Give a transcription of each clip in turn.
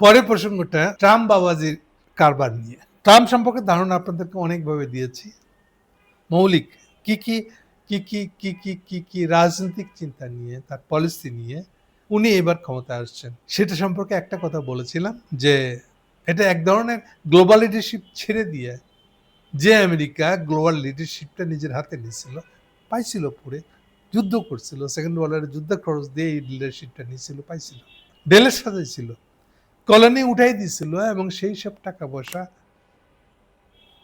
পরের প্রসঙ্গটা ট্রাম্প বাবাজির কারবার নিয়ে। ট্রাম্প সম্পর্কে ধারণা আপনাদেরকে অনেকভাবে দিয়েছি। মৌলিক কি কি কি কি কি কি কি কি রাজনৈতিক চিন্তা নিয়ে, তার পলিসি নিয়ে উনি এবার ক্ষমতায় আসছেন। সেটা সম্পর্কে একটা কথা বলেছিলাম যে এটা এক ধরনের গ্লোবাল লিডারশিপ ছেড়ে দিয়ে যে আমেরিকা গ্লোবাল লিডারশিপটা নিজের হাতে নিয়েছিল, পাইছিল পরে যুদ্ধ করছিল সেকেন্ড ওয়ার্ল্ডের যুদ্ধ খরচ দিয়ে এই লিডারশিপটা নিয়েছিল, পাইছিল। ডেলের সাথে ছিল কলোনি উঠাই দিছিল এবং সেই সব টাকা পয়সা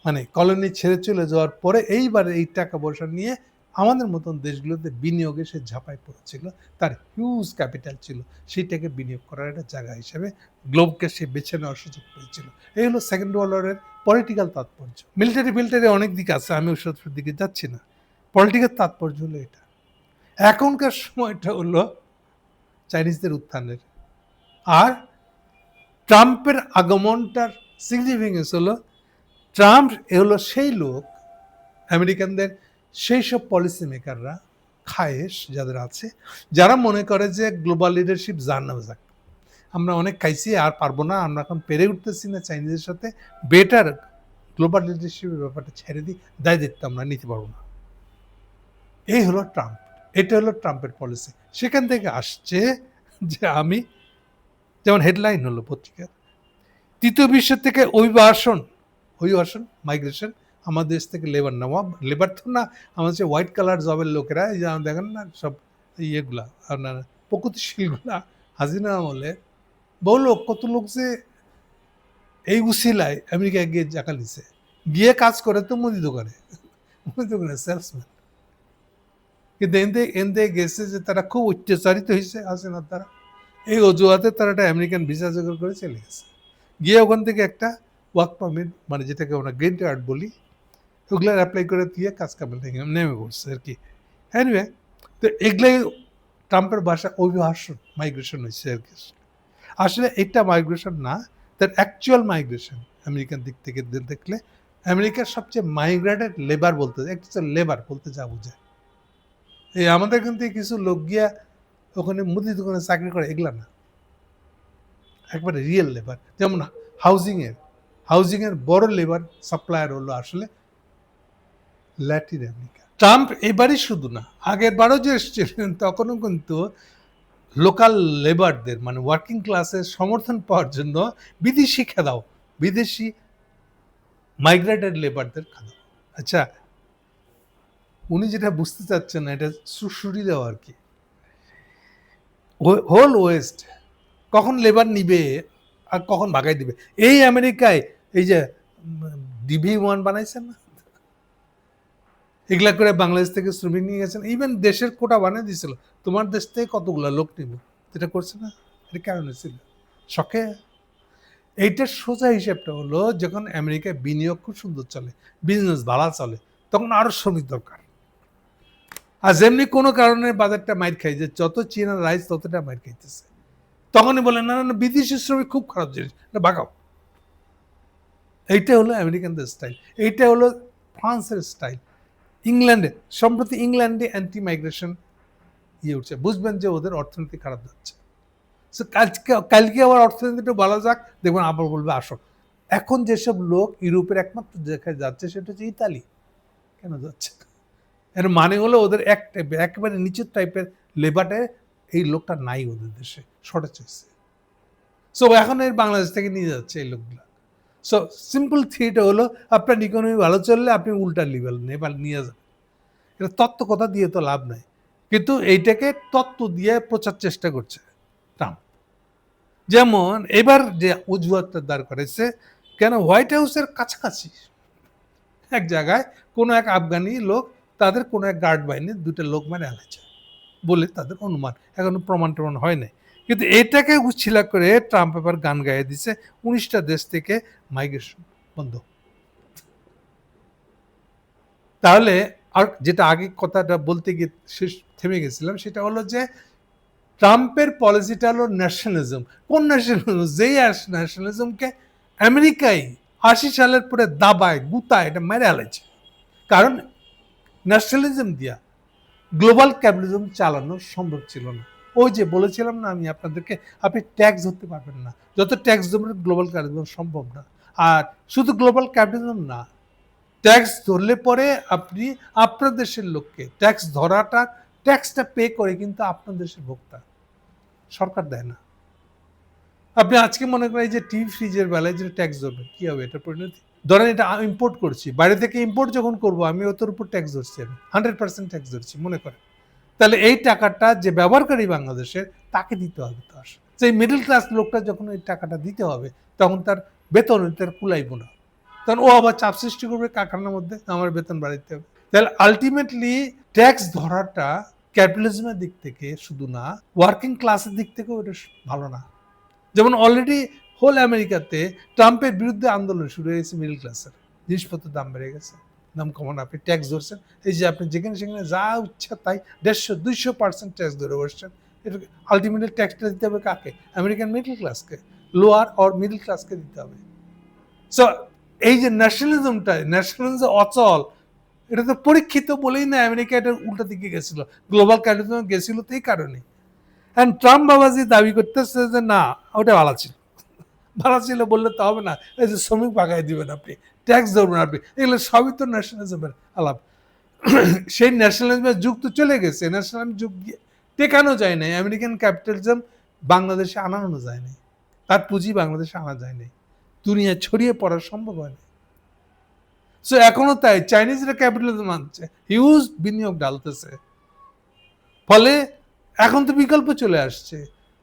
মানে কলোনি ছেড়ে চলে যাওয়ার পরে এইবার এই টাকা পয়সা নিয়ে আমাদের মতন দেশগুলোতে বিনিয়োগে সে ঝাঁপায় পড়েছিল। তার হিউজ ক্যাপিটাল ছিল। সেইটাকে বিনিয়োগ করার একটা জায়গা হিসেবে গ্লোবকে সে বেছে নেওয়ার সুযোগ পেয়েছিল। এই হলো সেকেন্ড ওয়ার্ল্ডের পলিটিক্যাল তাৎপর্য। মিলিটারি ফিল্টারি অনেক দিক আছে, আমি সব দিকে যাচ্ছি না। পলিটিক্যাল তাৎপর্য হলো এটা। এখনকার সময়টা হলো চাইনিজদের উত্থানের। আর ট্রাম্পের আগমনটার সিগনিফিকেন্স হলো, ট্রাম্প এ হলো সেই লোক, আমেরিকানদের সেই সব পলিসি মেকাররা খায়েশ যাদের আছে, যারা মনে করে যে গ্লোবাল লিডারশিপ যার নামে যাক। আমরা অনেক খাইছি, আর পারব না, আমরা এখন পেরে উঠতেছি না চাইনিজের সাথে বেটার গ্লোবাল লিডারশিপের ব্যাপারটা ছেড়ে দিই, দায় দায়িত্ব আমরা নিতে পারব না। এই হলো ট্রাম্প, এটা হলো ট্রাম্পের পলিসি সেখান থেকে আসছে যে আমি যেমন হেডলাইন হলো পত্রিকার। তৃতীয় বিশ্বের থেকে অভিবাসন অভিবাসন মাইগ্রেশন আমাদের দেশ থেকে লেবার নেওয়া লেবার তো না আমাদের হোয়াইট কালার জবের লোকেরা, এই যে দেখেন না, সব ইয়েগুলা, আপনার প্রগতিশীলগুলা হাজিনা আমলে, বহু লোক, কত লোক যে এই উসিলায় আমেরিকায় গিয়ে জাকা নিছে। গিয়ে কাজ করে তো মুদি দোকানে মুদি দোকানে সেলসম্যান কিন্তু এনতে এনতে গেছে যে তারা খুব অত্যাচারিত হয়েছে হাসিনার দ্বারা। এই অজুহাতে তারা একটা আমেরিকান ভিসা জোগাড় করে চলে গেছে। গিয়ে ওখান থেকে একটা ওয়ার্ক পারমিট মানে যেটাকে আমরা গ্রিন কার্ড বলি ওগুলো অ্যাপ্লাই করে দিয়ে কাজ কামে থেকে নেমে পড়ছে আর কি। হ্যানিওয়ে তো এগুলাই ট্রাম্পের ভাষা অভিবাসন মাইগ্রেশন হয়েছে আর কি। আসলে এটা মাইগ্রেশন না, তার অ্যাকচুয়াল মাইগ্রেশন আমেরিকান দিক থেকে দেখলে আমেরিকার সবচেয়ে মাইগ্রেটেড লেবার বলতে, একটা লেবার বলতে যা বোঝায়। এই আমাদের এখান থেকে কিছু লোক গিয়া ওখানে মুদি দোকানে চাকরি করে, এগুলা না। একবারে রিয়েল লেবার যেমন হাউজিংয়ের হাউজিংয়ের বড় লেবার সাপ্লায়ার হলো আসলে ল্যাটিন আমেরিকা ট্রাম্প এবারই শুধু না, আগের বারও যে এসেছিলেন, তখনও কিন্তু লোকাল লেবারদের মানে ওয়ার্কিং ক্লাসের সমর্থন পাওয়ার জন্য বিদেশি খেদাও, বিদেশি মাইগ্রেটেড লেবারদের খেদাও। আচ্ছা উনি যেটা বুঝতে চাচ্ছেন না, এটা সুশুরি দেওয়া আর কি। হোল ওয়েস্ট কখন লেবার নিবে আর কখন ভাগাই দিবে? এই আমেরিকায় এই যে ডিভি ওয়ান বানাইছেন না? এগুলা করে বাংলাদেশ থেকে শ্রমিক নিয়ে গেছেন। ইভেন দেশের কোটা বানিয়ে দিয়েছিল। তোমার দেশ থেকে কতগুলা লোক নিব? এটা করছে না? এটা কারণে ছিল শখে? এইটার সোজা হিসেবটা হলো, যখন আমেরিকায় বিনিয়োগ খুব সুন্দর চলে বিজনেস ভালো চলে, তখন আরও শ্রমিক দরকার। আর যেমনি কোনো কারণে বাজারটা মাইর খাই যে যত চীনা রাইস ততটা মাইর খাইতেছে। তখনই বলে না না বিদেশি শ্রমিক খুব খারাপ জিনিস। এটা বাগাও এইটা হলো আমেরিকানদের স্টাইল এইটা হলো ফ্রান্সের স্টাইল ইংল্যান্ডে, সম্প্রতি ইংল্যান্ডে অ্যান্টি মাইগ্রেশন ইয়ে উঠছে। বুঝবেন যে ওদের অর্থনীতি খারাপ যাচ্ছে। সো কালকে কালকে আবার অর্থনীতিটা বলা যাক, দেখবেন আবার বলবে, আসো। এখন যেসব লোক ইউরোপের একমাত্র যেখানে যাচ্ছে, সেটা হচ্ছে ইতালি। কেন যাচ্ছে এর মানে হলো ওদের এক টাইপের একেবারে নিচের টাইপের লেবারে এই লোকটা নাই ওদের দেশে শর্টেজ হয়েছে। সো এখন এর বাংলাদেশ থেকে নিয়ে যাচ্ছে এই লোকগুলো। সো সিম্পল থিয়েটা হলো আপনার ইকোনমি ভালো চললে আপনি উল্টা লেভেল নেপাল নিয়ে যান। এটা তত্ত্ব কথা দিয়ে তো লাভ নাই। কিন্তু এইটাকে তত্ত্ব দিয়ে প্রচার চেষ্টা করছে ট্রাম্প যেমন, এবার যে অজুহাতটা দাঁড় করেছে, কেন হোয়াইট হাউসের কাছাকাছি এক জায়গায় কোনো এক আফগানি লোক তাদের কোনো এক গার্ড বাহিনীর দুটো লোক মানে আলাইছে বলে তাদের অনুমান। এখনও প্রমাণ টমাণ হয় নাই। কিন্তু এটাকে উচ্ছিলা করে ট্রাম্প এবার গান গাইয়ে দিছে উনিশটা দেশ থেকে মাইগ্রেশন বন্ধ। তাহলে আর যেটা আগে কথাটা বলতে গিয়ে শেষ থেমে গেছিলাম সেটা হলো যে ট্রাম্পের পলিসিটা হলো ন্যাশনালিজম কোন ন্যাশনালিজম যেই ন্যাশনালিজমকে আমেরিকায় আশি সালের পরে দাবায়, গুতায়, এটা মেরে আলাইছে কারণ ন্যাশনালিজম দিয়া গ্লোবাল ক্যাপিটালিজম চালানো সম্ভব ছিল না। ওই যে বলেছিলাম না আমি আপনাদেরকে, আপনি ট্যাক্স ধরতে পারবেন না। যত ট্যাক্স ধরবেন গ্লোবাল ক্যাপিটালিজম সম্ভব না। আর শুধু গ্লোবাল ক্যাপিটালিজম না ট্যাক্স ধরলে পরে আপনি আপনার দেশের লোককে ট্যাক্স ধরাটা ট্যাক্সটা পে করে কিন্তু আপনার দেশের ভোক্তা। সরকার দেয় না। আপনি আজকে মনে করেন যে টিভি ফ্রিজের বেলায় যে ট্যাক্স ধরবেন, কী হবে এটা পরিণতি? ধরেন এটা ইম্পোর্ট করছি, বাইরে থেকে ইম্পোর্ট যখন করব, আমি ওটার উপর ট্যাক্স ধরছি আমি হান্ড্রেড পার্সেন্ট ট্যাক্স ধরছি, মনে করেন। তাহলে এই টাকাটা যে ব্যবহারকারী বাংলাদেশের, তাকে দিতে হবে তো আসলে সেই মিডল ক্লাস লোকটা যখন এই টাকাটা দিতে হবে, তখন তার বেতন তার কুলাইব না। তখন ও আবার চাপ সৃষ্টি করবে কারখানার মধ্যে, আমার বেতন বাড়াইতে হবে। তাহলে আলটিমেটলি ট্যাক্স ধরাটা ক্যাপিটালিজমের দিক থেকে শুধু না ওয়ার্কিং ক্লাসের দিক থেকেও এটা ভালো না। যেমন অলরেডি হোল আমেরিকাতে ট্রাম্পের বিরুদ্ধে আন্দোলন শুরু হয়েছে মিডল ক্লাসের জিনিসপত্রের দাম বেড়ে গেছে, দাম কমানো আপনি ট্যাক্স ধরছেন। এই যে আপনি যেখানে সেখানে যা ইচ্ছা তাই দেড়শো, দুইশো পার্সেন্ট ট্যাক্স ধরে বসছেন। এটা আলটিমেটলি ট্যাক্সটা দিতে হবে কাকে? আমেরিকান মিডল ক্লাসকে লোয়ার অর মিডল ক্লাসকে দিতে হবে। সো এই যে ন্যাশনালিজমটা ন্যাশনালিজম অচল, এটা তো পরীক্ষিত বলেই না আমেরিকা এটা উল্টা দিকে গেছিল। গ্লোবাল ক্যাপিটালিজম গেছিল তো এই কারণে। অ্যান্ড ট্রাম্প বাবাজি দাবি করতেছে যে না, ওটা ভালো ছিল। ভালো ছিল বললে তো হবে না। এই যে শ্রমিক পাকাই দিবেন আপনি ট্যাক্স ধরবেন আপনি, এগুলো সবই তো ন্যাশনালিজমের আলাপ। সেই ন্যাশনালিজমের যুগ তো চলে গেছে ন্যাশনালিজম যুগ টেকানো যায় নাই আমেরিকান ক্যাপিটালিজম বাংলাদেশে আনানো যায় নাই, তার পুঁজি বাংলাদেশে আনা যায় নাই, দুনিয়া ছড়িয়ে পড়া সম্ভব হয় না সো এখনও তাই চাইনিজরা ক্যাপিটালিজম আনছে হিউজ বিনিয়োগ ডালতেছে ফলে এখন তো বিকল্প চলে আসছে।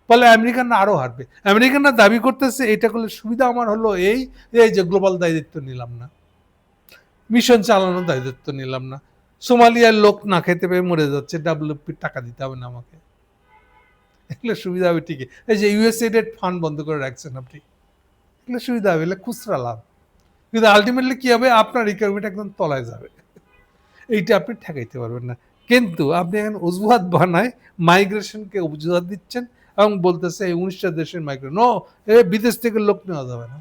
ফলে আমেরিকানরা আরও হারবে। আমেরিকানরা দাবি করতেছে, এটা করলে সুবিধা আমার হলো এই এই যে গ্লোবাল দায়িত্ব নিলাম না। মিশন চালানোর দায়িত্ব নিলাম না। সোমালিয়ার লোক না খেতে পেয়ে মরে যাচ্ছে ডাব্লিউপির টাকা দিতে হবে না আমাকে। এগুলো সুবিধা হবে ঠিকই। এই যে ইউএসএডেড ফান্ড বন্ধ করে রাখছেন আপনি। এগুলো সুবিধা হবে, এগুলো খুচরা লাভ। কিন্তু আলটিমেটলি কি হবে? আপনার রিকোয়ারমেন্ট একদম তলায় যাবে। এইটা আপনি ঠেকাইতে পারবেন না। কিন্তু আপনি এখন অজুহাত বানায় মাইগ্রেশনকে অজুহাত দিচ্ছেন এবং বলতেছে, এই উনিশটা দেশের মাইগ্রেশন নো এ বিদেশ থেকে লোক নেওয়া যাবে না।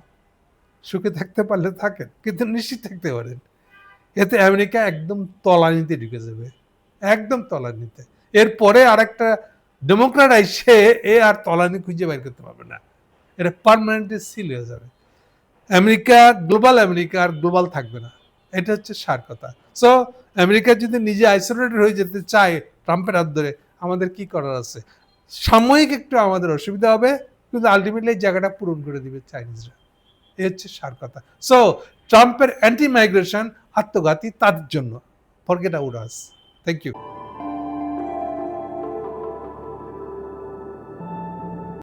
সুখে থাকতে পারলে থাকেন, কিন্তু নিশ্চিত থাকতে পারেন। এতে আমেরিকা একদম তলানিতে ঢুকে যাবে, একদম তলানিতে। এরপরে আরেকটা ডেমোক্রাট আইসে এ আর তলানি খুঁজে বের করতে পারবে না। এটা পারমানেন্টলি সিল হয়ে যাবে। আমেরিকা, গ্লোবাল আমেরিকা আর গ্লোবাল থাকবে না। এটা হচ্ছে সার কথা। সো আমেরিকা যদি নিজে আইসোলেটেড হয়ে যেতে চায় ট্রাম্পের হাত ধরে, আমাদের কি করার আছে? সাময়িক একটু আমাদের অসুবিধা হবে, কিন্তু আলটিমেটলি জায়গাটা পূরণ করে দিবে চাইনিজরা। এই হচ্ছে সার কথা। সো ট্রাম্পের অ্যান্টি মাইগ্রেশন আত্মঘাতী তার জন্য। Forget out us thank you